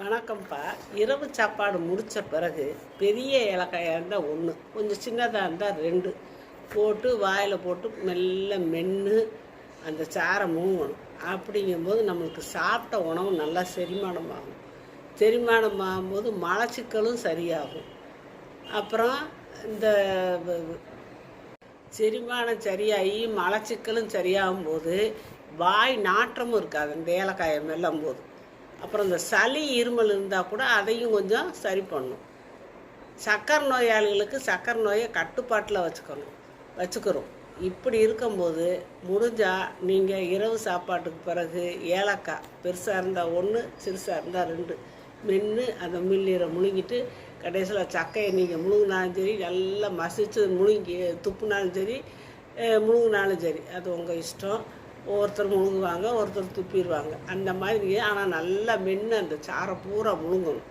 வணக்கம்ப்பா. இரவு சாப்பாடு முடித்த பிறகு பெரிய ஏலக்காயாக இருந்தால் ஒன்று கொஞ்சம் சின்னதாக இருந்தால் ரெண்டு. போட்டு வாயில் போட்டு மெல்ல மென்று அந்த சாரை மூங்கணும் அப்படிங்கும்போது நம்மளுக்கு சாப்பிட்ட உணவு நல்லா செரிமானம் ஆகும் செரிமானம் ஆகும்போது மலச்சிக்கலும் சரியாகும். அப்புறம் இந்த செரிமானம் சரியாகி மலச்சிக்கலும் சரியாகும் போது வாய் நாற்றமும் இருக்காது. இந்த ஏலக்காயை மெல்லும் போது அப்புறம் இந்த சளி இருமல் இருந்தால் கூட அதையும் கொஞ்சம் சரி பண்ணும். சக்கரை நோயாளிகளுக்கு சக்கரை நோயை கட்டுப்பாட்டில் வச்சுக்கணும். வச்சுக்கிறோம். இப்படி இருக்கும்போது முடிஞ்சால் நீங்கள் இரவு சாப்பாட்டுக்கு பிறகு ஏலக்காய் பெருசாக இருந்தால் ஒன்று சிறுசாக இருந்தால் ரெண்டு. மென்று அந்த மில்லீரை முழுங்கிட்டு கடைசியில் சக்கையை நீங்கள் முழுங்கினாலும் சரி நல்லா மசிச்சு முழுங்கி துப்புனாலும் சரி முழுங்கினாலும் சரி. அது உங்கள் இஷ்டம். ஒருத்தர் முழுங்குவாங்க ஒருத்தர் துப்பிடுவாங்க. அந்த மாதிரி ஆனால் நல்லா மென்று அந்த சாரை பூரா முழுங்கணும்.